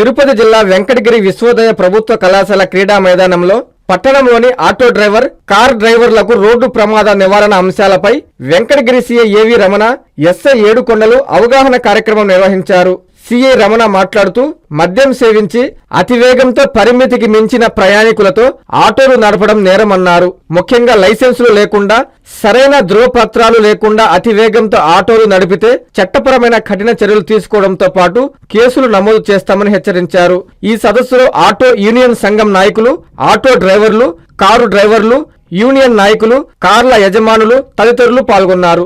తిరుపతి జిల్లా వెంకటగిరి విశ్వోదయ ప్రభుత్వ కళాశాల క్రీడా మైదానంలో పట్టణంలోని ఆటో డ్రైవర్ కార్ డ్రైవర్లకు రోడ్డు ప్రమాద నివారణ అంశాలపై వెంకటగిరి సీఏ ఏవి రమణ ఎస్ఐ ఏడుకొండలు అవగాహన కార్యక్రమం నిర్వహించారు. సిఐ రమణ మాట్లాడుతూ మద్యం సేవించి అతివేగంతో పరిమితికి మించిన ప్రయాణికులతో ఆటోలు నడపడం నేరమన్నారు. ముఖ్యంగా లైసెన్సులు లేకుండా సరైన ధృవపత్రాలు లేకుండా అతివేగంతో ఆటోలు నడిపితే చట్టపరమైన కఠిన చర్యలు తీసుకోవడంతో పాటు కేసులు నమోదు చేస్తామని హెచ్చరించారు. ఈ సదస్సులో ఆటో యూనియన్ సంఘం నాయకులు ఆటో డ్రైవర్లు కారు డ్రైవర్లు యూనియన్ నాయకులు కార్ల యజమానులు తదితరులు పాల్గొన్నారు.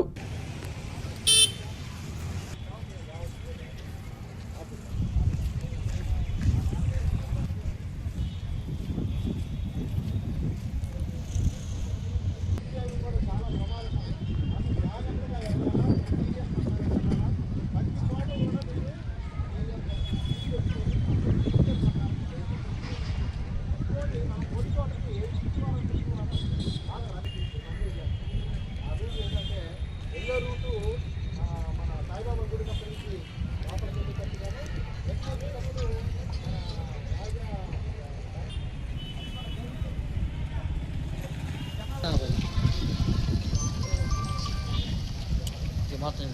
ఇది మాత్రం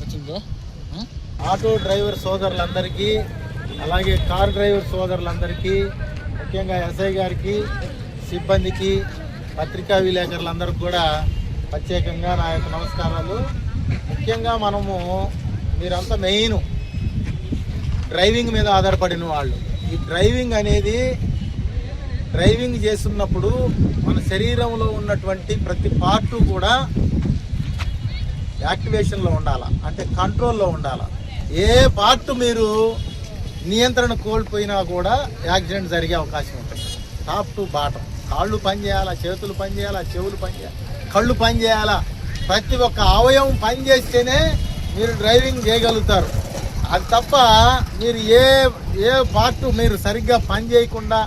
వచ్చిందా ఆటో డ్రైవర్ సోదరులందరికీ అలాగే కార్ డ్రైవర్ సోదరులందరికీ ముఖ్యంగా ఎస్ఐ గారికి సిబ్బందికి పత్రికా విలేకరులందరికీ కూడా ప్రత్యేకంగా నా యొక్క నమస్కారాలు. ముఖ్యంగా మనము మీరంతా మెయిన్ డ్రైవింగ్ మీద ఆధారపడిన వాళ్ళు. ఈ డ్రైవింగ్ అనేది డ్రైవింగ్ చేస్తున్నప్పుడు మన శరీరంలో ఉన్నటువంటి ప్రతి పార్టు కూడా యాక్టివేషన్లో ఉండాలా అంటే కంట్రోల్లో ఉండాలా. ఏ పార్ట్ మీరు నియంత్రణ కోల్పోయినా కూడా యాక్సిడెంట్ జరిగే అవకాశం ఉంటుంది. Top to bottom. కాళ్ళు పని చేయాలా చేతులు పని చేయాలా చెవులు పనిచేయాలి కళ్ళు పని చేయాలా? ప్రతి ఒక్క అవయవం పనిచేస్తేనే మీరు డ్రైవింగ్ చేయగలుగుతారు. అది తప్ప మీరు ఏ ఏ పార్ట్ మీరు సరిగ్గా పని చేయకుండా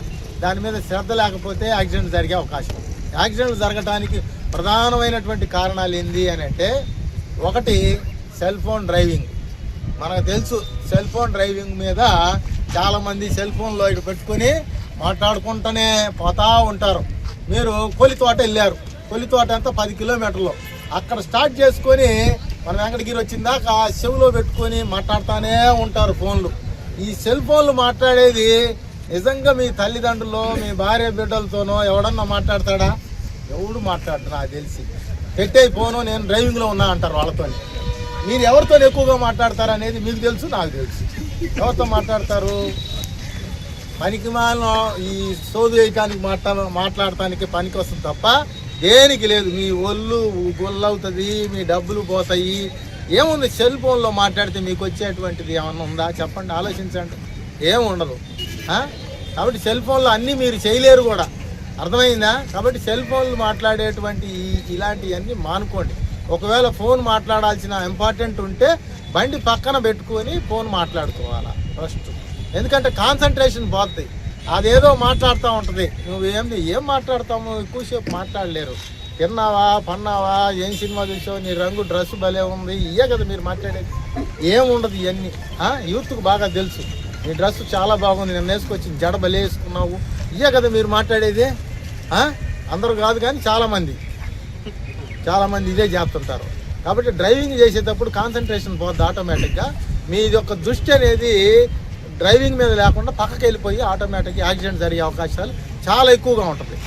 దాని మీద శ్రద్ధ లేకపోతే యాక్సిడెంట్ జరిగే అవకాశం యాక్సిడెంట్ జరగడానికి ప్రధానమైనటువంటి కారణాలు ఏంది అని అంటే ఒకటి సెల్ ఫోన్ డ్రైవింగ్. మనకు తెలుసు సెల్ ఫోన్ డ్రైవింగ్ మీద చాలామంది సెల్ ఫోన్లో ఇటు పెట్టుకొని మాట్లాడుకుంటూనే పోతా ఉంటారు. మీరు కొలితోట వెళ్ళారు. కొలితోట అంతా పది కిలోమీటర్లు. అక్కడ స్టార్ట్ చేసుకొని మన వెంకటగిరి వచ్చిందాక చెవులో పెట్టుకొని మాట్లాడుతూనే ఉంటారు ఫోన్లు. ఈ సెల్ ఫోన్లు మాట్లాడేది నిజంగా మీ తల్లిదండ్రులు మీ భార్య బిడ్డలతోనో ఎవడన్నా మాట్లాడతాడా? ఎవడు మాట్లాడతాడు నాకు తెలిసి. పెట్టే ఫోను నేను డ్రైవింగ్లో ఉన్నా అంటారు వాళ్ళతో మీరు ఎవరితో ఎక్కువగా మాట్లాడతారు అనేది మీకు తెలుసు నాకు తెలుసు. ఎవరితో మాట్లాడతారు? పనికి మాలిన ఈ సోదు వేయటానికి మాట్లా మాట్లాడటానికి పనికి వస్తుంది తప్ప దేనికి లేదు. మీ ఒళ్ళు గొల్లవుతుంది మీ డబ్బులు పోతాయి. ఏముంది సెల్ ఫోన్లో మాట్లాడితే మీకు వచ్చేటువంటిది ఏమన్నా ఉందా? చెప్పండి ఆలోచించండి. ఏముండదు. ఉండదు కాబట్టి సెల్ ఫోన్లో అన్నీ మీరు చేయలేరు కూడా. అర్థమైందా? కాబట్టి సెల్ ఫోన్లు మాట్లాడేటువంటి ఇలాంటివన్నీ మానుకోండి. ఒకవేళ ఫోన్ మాట్లాడాల్సిన ఇంపార్టెంట్ ఉంటే బండి పక్కన పెట్టుకొని ఫోన్ మాట్లాడుకోవాలా ఫస్ట్. ఎందుకంటే కాన్సన్ట్రేషన్ పోతుంది అదేదో మాట్లాడుతూ ఉంటుంది. నువ్వు ఏం ఏం మాట్లాడతాము? ఎక్కువసేపు మాట్లాడలేరు. తిన్నావా పన్నావా? ఏం సినిమా చూసావు? నీ రంగు డ్రెస్ భలే ఉంది. ఇయ్యే కదా మీరు మాట్లాడేది. ఏముండదు ఇవన్నీ. యూత్కు బాగా తెలుసు. నీ డ్రెస్ చాలా బాగుంది నేను వేసుకొచ్చి జడ బలేసుకున్నావు వేసుకున్నావు. కదా మీరు మాట్లాడేది? అందరూ కాదు కానీ చాలామంది. చాలామంది ఇదే చేస్తుంటారు. కాబట్టి డ్రైవింగ్ చేసేటప్పుడు కాన్సన్ట్రేషన్ పోద్ది ఆటోమేటిక్గా. మీ యొక్క దృష్టి అనేది డ్రైవింగ్ మీద లేకుండా పక్కకి వెళ్ళిపోయి ఆటోమేటిక్గా యాక్సిడెంట్ జరిగే అవకాశాలు చాలా ఎక్కువగా ఉంటుంది.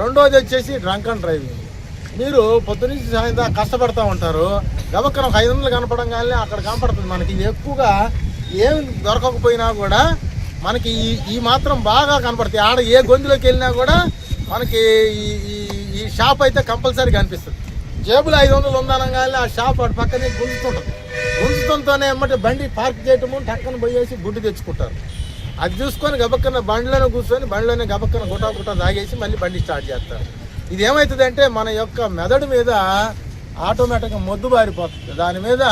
రెండోది వచ్చేసి డ్రంక్ అండ్ డ్రైవింగ్. మీరు పొద్దునుంచి సాయంత్రం కష్టపడుతూ ఉంటారు. గబక్కన ఒక ఐదు వందలు కనపడంగానే అక్కడ కనపడుతుంది మనకి. ఇది ఎక్కువగా ఏం దొరకకపోయినా కూడా మనకి ఈ ఈ మాత్రం బాగా కనపడుతుంది ఆడ ఏ గొంతులోకి వెళ్ళినా కూడా మనకి ఈ ఈ- ఈ షాప్ అయితే కంపల్సరీ కనిపిస్తుంది జేబులో ఐదు వందలు ఉందనగానే ఆ షాప్ అటు పక్కనే గుంజుతుంటుంది. గుంజుతంతోనే ఏమంటే బండి పార్క్ చేయటము టక్కన పోయేసి గుడ్డు తెచ్చుకుంటారు. అది చూసుకొని గబక్కన బండిలోనే కూర్చొని బండిలోనే గబక్కన గుటా గుటా తాగేసి మళ్ళీ బండి స్టార్ట్ చేస్తారు. ఇది ఏమవుతుందంటే మన యొక్క మెదడు మీద ఆటోమేటిక్గా మొద్దు బారిపోతుంది. దాని మీద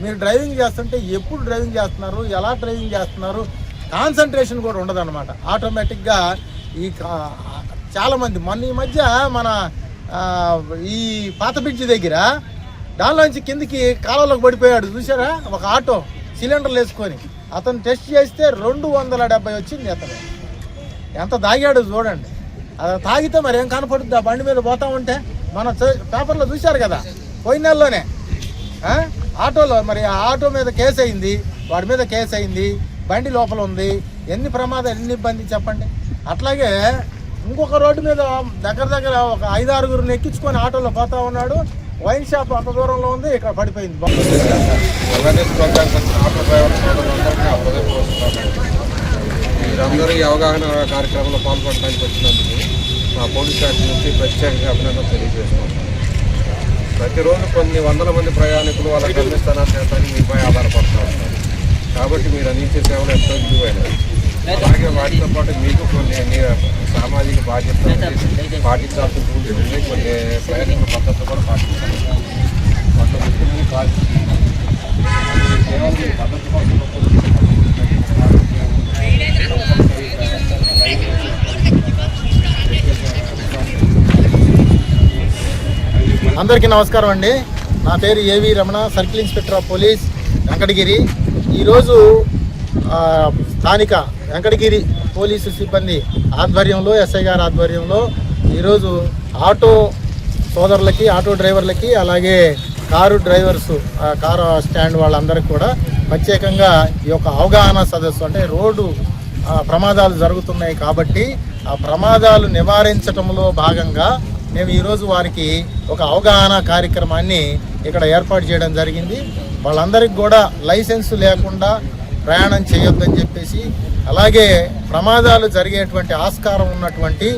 మీరు డ్రైవింగ్ చేస్తుంటే ఎప్పుడు డ్రైవింగ్ చేస్తున్నారు? ఎలా డ్రైవింగ్ చేస్తున్నారు? కాన్సన్ట్రేషన్ కూడా ఉండదన్నమాట. ఆటోమేటిక్గా ఈ చాలామంది మొన్న ఈ మధ్య మన ఈ పాత బ్రిడ్జి దగ్గర దానిలోంచి కిందికి కాలంలోకి పడిపోయాడు. చూసారా ఒక ఆటో సిలిండర్లు వేసుకొని అతను టెస్ట్ చేస్తే రెండు వందల డెబ్బై వచ్చింది అతను. ఎంత తాగాడు చూడండి. అది తాగితే మరి ఏం కనపడుద్ది? ఆ బండి మీద పోతా ఉంటే మన చ- పేపర్లో చూశారు కదా. పోయిన నెలలోనే ఆటోలో మరి ఆ ఆటో మీద కేసు అయింది వాడి మీద కేసు అయింది బండి లోపల ఉంది ఎన్ని ప్రమాదాలు ఎన్ని ఇబ్బంది చెప్పండి. అట్లాగే ఇంకొక రోడ్డు మీద దగ్గర దగ్గర ఒక ఐదు ఆరుగురిని ఎక్కించుకొని ఆటోలో పోతా ఉన్నాడు. వైన్ షాప్ అంత దూరంలో ఉంది ఇక్కడ పడిపోయింది ఆటో మీరందరూ ఈ అవగాహన కార్యక్రమంలో పాల్గొనడానికి వచ్చినందుకు మా పోలీస్ స్టేషన్ నుంచి ప్రత్యేకంగా అభినందన తెలియజేస్తున్నాం. ప్రతిరోజు కొన్ని వందల మంది ప్రయాణికులు వాళ్ళ గమ్యస్థానాలు చేస్తానికి మీపై ఆధారపడుతూ ఉంటారు. కాబట్టి మీరు అందించే సేవలు ఎంతో విలువైనవి. అలాగే వాటితో పాటు మీకు కొన్ని సామాజిక బాధ్యతలు పాటించాల్సిన రూల్స్ ఉన్నాయి కొన్ని ప్రయాణికుల పద్ధతులు కూడా పాటించాలి. వాటిలో ముఖ్యమైన బాధ్యత అందరికీ నమస్కారం అండి. నా పేరు A V Ramana circle inspector of police Venkatagiri. ఈరోజు స్థానిక వెంకటగిరి పోలీసు సిబ్బంది ఆధ్వర్యంలో ఎస్ఐ గారి ఆధ్వర్యంలో ఈరోజు ఆటో సోదరులకి ఆటో డ్రైవర్లకి అలాగే కారు డ్రైవర్స్ కారు స్టాండ్ వాళ్ళందరికీ కూడా ప్రత్యేకంగా ఈ యొక్క అవగాహన సదస్సు అంటే రోడ్డు ప్రమాదాలు జరుగుతున్నాయి కాబట్టి ఆ ప్రమాదాలు నివారించటంలో భాగంగా మేము ఈరోజు వారికి ఒక అవగాహన కార్యక్రమాన్ని ఇక్కడ ఏర్పాటు చేయడం జరిగింది. వాళ్ళందరికీ కూడా లైసెన్స్ లేకుండా ప్రయాణం చేయొద్దని చెప్పేసి అలాగే ప్రమాదాలు జరిగేటువంటి ఆస్కారం ఉన్నటువంటి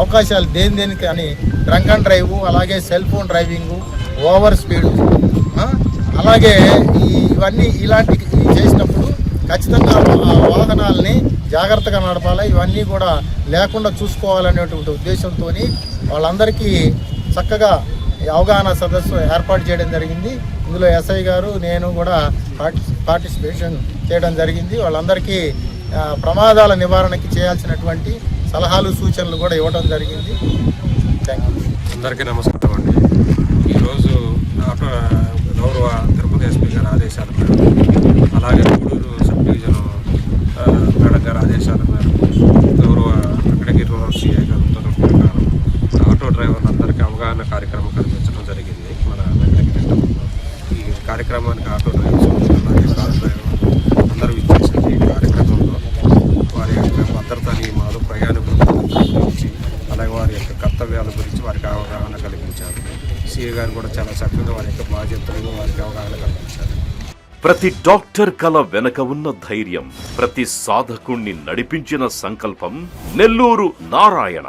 అవకాశాలు దేని దేనికి అని డ్రంక్ అండ్ డ్రైవ్ అలాగే cell phone driving over speed అలాగే ఇవన్నీ ఇలాంటి చేసినప్పుడు ఖచ్చితంగా వాహనాలని జాగ్రత్తగా నడపాలి? ఇవన్నీ కూడా లేకుండా చూసుకోవాలనేటువంటి ఉద్దేశంతో వాళ్ళందరికీ చక్కగా అవగాహన సదస్సు ఏర్పాటు చేయడం జరిగింది. ఇందులో ఎస్ఐ గారు నేను కూడా పార్టి పార్టిసిపేషన్ చేయడం జరిగింది. వాళ్ళందరికీ ప్రమాదాల నివారణకి చేయాల్సినటువంటి సలహాలు సూచనలు కూడా ఇవ్వడం జరిగింది. థ్యాంక్ యూ అందరికీ నమస్కారం అండి. ఈరోజు గౌరవ తిరుపతి ఎస్పీ గారి ఆదేశాల అలాగే గూడూరు సబ్ డివిజన్ మేడం గారి ఆదేశాల మేరకు గౌరవ వెంకటగిరి రూరల్ సిఐ గారి ఉత్తర్వుల ప్రకారం ఆటో డ్రైవర్లందరికీ అవగాహన కార్యక్రమం కల్పించడం జరిగింది మన వెంకటగిరి టౌన్లో ఈ కార్యక్రమానికి ఆటో డ్రైవర్స్ అలాగే కార్ డ్రైవర్ అందరూ ఇచ్చేసిన ఈ కార్యక్రమంలో వారి యొక్క భద్రతా నియమాలు ప్రయాణికుల భద్రత గురించి అలాగే వారి యొక్క కర్తవ్యాల గురించి వారికి అవగాహన కల్పించారు సీఏ గారు కూడా చాలా చక్కగా వారి యొక్క బాధ్యతలు వారికి అవగాహన కల్పించారు. ప్రతి డాక్టర్ కల వెనక ఉన్న ధైర్యం ప్రతి సాధకుణ్ణి నడిపించిన సంకల్పం నెల్లూరు నారాయణ.